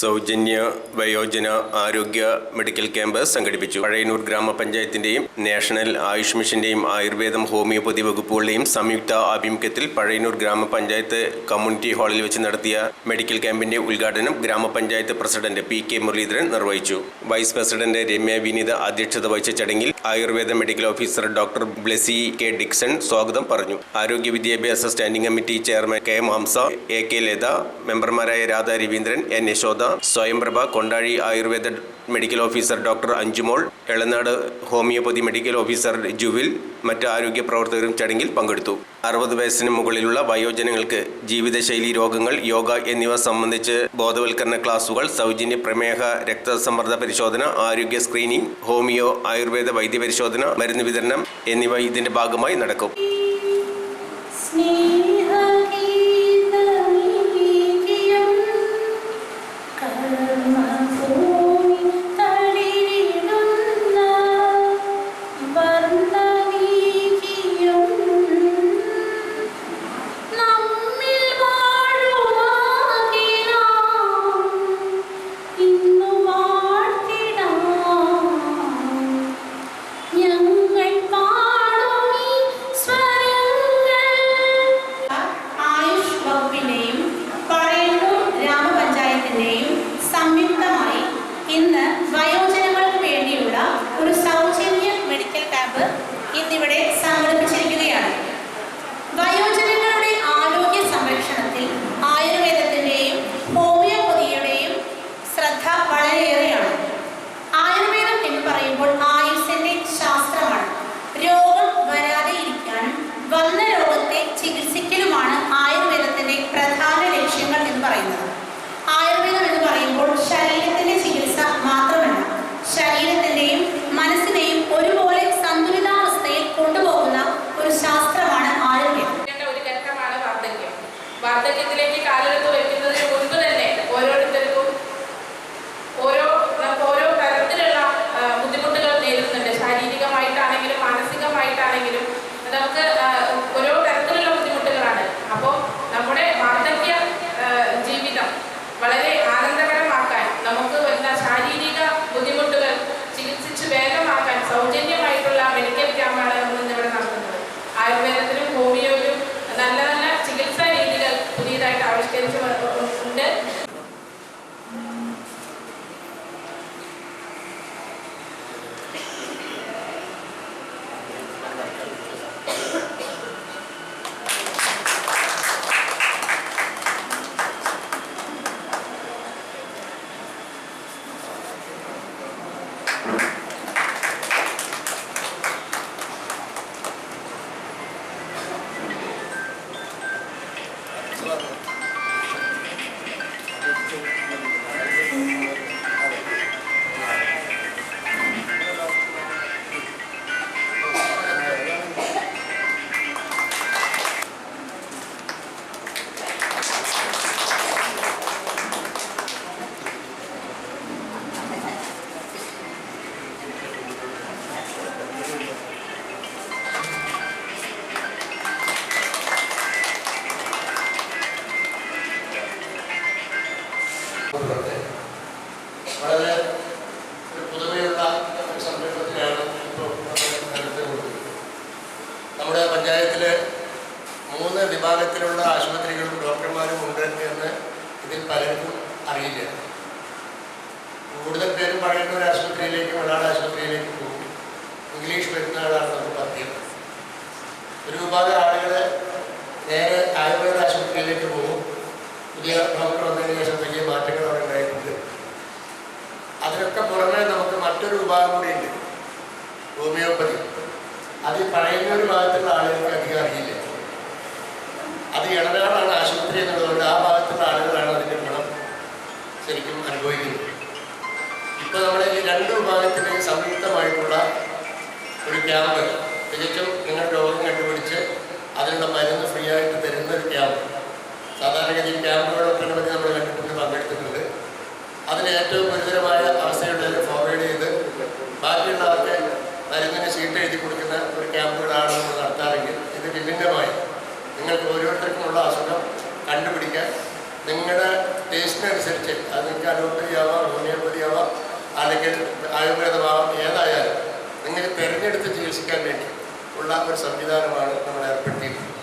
സൗജന്യ വയോജന ആരോഗ്യ മെഡിക്കൽ ക്യാമ്പ് സംഘടിപ്പിച്ചു. പഴയന്നൂർ ഗ്രാമപഞ്ചായത്തിന്റെയും നാഷണൽ ആയുഷ് മിഷന്റെയും ആയുർവേദം ഹോമിയോപ്പതി വകുപ്പുകളുടെയും സംയുക്ത ആഭിമുഖ്യത്തിൽ പഴയന്നൂർ ഗ്രാമപഞ്ചായത്ത് കമ്മ്യൂണിറ്റി ഹാളിൽ വെച്ച് നടത്തിയ മെഡിക്കൽ ക്യാമ്പിന്റെ ഉദ്ഘാടനം ഗ്രാമപഞ്ചായത്ത് പ്രസിഡന്റ് പി കെ മുരളീധരൻ നിർവഹിച്ചു. വൈസ് പ്രസിഡന്റ് രമ്യ വിനീത അധ്യക്ഷത വഹിച്ച ചടങ്ങിൽ Ayurveda medical officer doctor Blessy K Dixon സ്വാഗതം പറഞ്ഞു. ആരോഗ്യ വിദ്യാഭ്യാസ standing committee chairman K M Hamsa A K Latha മെമ്പർമാരായ Radha Raveendran N Yashoda Swayamprabha Kondazhy Ayurveda medical officer doctor Anjumol Elanad homoeopathy medical officer Juvil മറ്റ് ആരോഗ്യ പ്രവർത്തകരും ചടങ്ങിൽ പങ്കെടുത്തു. അറുപത് വയസ്സിന് മുകളിലുള്ള വയോജനങ്ങൾക്ക് ജീവിതശൈലി രോഗങ്ങൾ യോഗ എന്നിവ സംബന്ധിച്ച് ബോധവൽക്കരണ ക്ലാസുകൾ സൗജന്യ പ്രമേഹ രക്തസമ്മർദ്ദ പരിശോധന ആരോഗ്യ സ്ക്രീനിംഗ് ഹോമിയോ ആയുർവേദ വൈദ്യപരിശോധന മരുന്ന് വിതരണം എന്നിവ ഇതിന്റെ ഭാഗമായി നടക്കും. ഇന്നിവിടെ സംഘടിപ്പിച്ചിരിക്കുകയാണ് അപ്പോൾ നമ്മുടെ വാർദ്ധക്യ ജീവിതം വളരെ നമ്മുടെ പഞ്ചായത്തിൽ മൂന്ന് വിഭാഗത്തിലുള്ള ആശുപത്രികളും ഡോക്ടർമാരും ഉണ്ട് എന്ന് ഇതിൽ പലർക്കും അറിയില്ല. കൂടുതൽ പേരും പറയുന്ന ഒരു ആശുപത്രിയിലേക്ക് മലയാള ആശുപത്രിയിലേക്ക് പോകും. ഇംഗ്ലീഷ് വരുന്ന ആളാണ് നമുക്ക് പദ്യം. ഒരു വിഭാഗം ആളുകൾ നേരെ ആയുർവേദ ആശുപത്രിയിലേക്ക് പോകും. പുതിയ ഡോക്ടർ വന്നതിന് ശേഷം വലിയ മാറ്റങ്ങൾ അവിടെ ഉണ്ടായിട്ടുണ്ട്. അതിനൊക്കെ പുറമെ നമുക്ക് മറ്റൊരു വിഭാഗം കൂടി ഉണ്ട്. ഹോമിയോപ്പതി അത് പറയുന്ന ഒരു ഭാഗത്തുള്ള ആളുകൾക്ക് അധികം അറിയില്ല. അത് ഇടനാടാണ് ആശുപത്രി എന്നുള്ളതുകൊണ്ട് ആ ഭാഗത്തുള്ള ആളുകളാണ് അതിന്റെ ഗുണം ശരിക്കും അനുഭവിക്കുന്നത്. ഇപ്പോൾ നമ്മുടെ ഈ രണ്ട് വിഭാഗത്തിന്റെയും സംയുക്തമായിട്ടുള്ള ഒരു ക്യാമ്പ് തികച്ചും നിങ്ങൾ രോഗം കണ്ടുപിടിച്ച് അതിനുള്ള മരുന്ന് ഫ്രീ ആയിട്ട് തരുന്ന ഒരു ക്യാമ്പ്. സാധാരണഗതി ക്യാമ്പുകളൊക്കെ നമ്മൾ കണ്ടിട്ടുണ്ട് പങ്കെടുത്തിട്ടുണ്ട്. അതിന് ഏറ്റവും ഗുരുതരമായ അവസ്ഥയുള്ളവരെ വിഭിന്നമായി നിങ്ങൾക്ക് ഓരോരുത്തർക്കുമുള്ള അസുഖം കണ്ടുപിടിക്കാൻ നിങ്ങളുടെ ടേസ്റ്റിനനുസരിച്ച് അത് നിങ്ങൾക്ക് അലോപ്പതി ആവാം ഹോമിയോപ്പതി ആവാം അല്ലെങ്കിൽ ആയുർവേദമാവാം ഏതായാലും നിങ്ങൾ തിരഞ്ഞെടുത്ത് ചികിത്സിക്കാൻ വേണ്ടി ഉള്ള ഒരു സംവിധാനമാണ് നമ്മൾ ഏർപ്പെടുത്തിയിട്ടുള്ളത്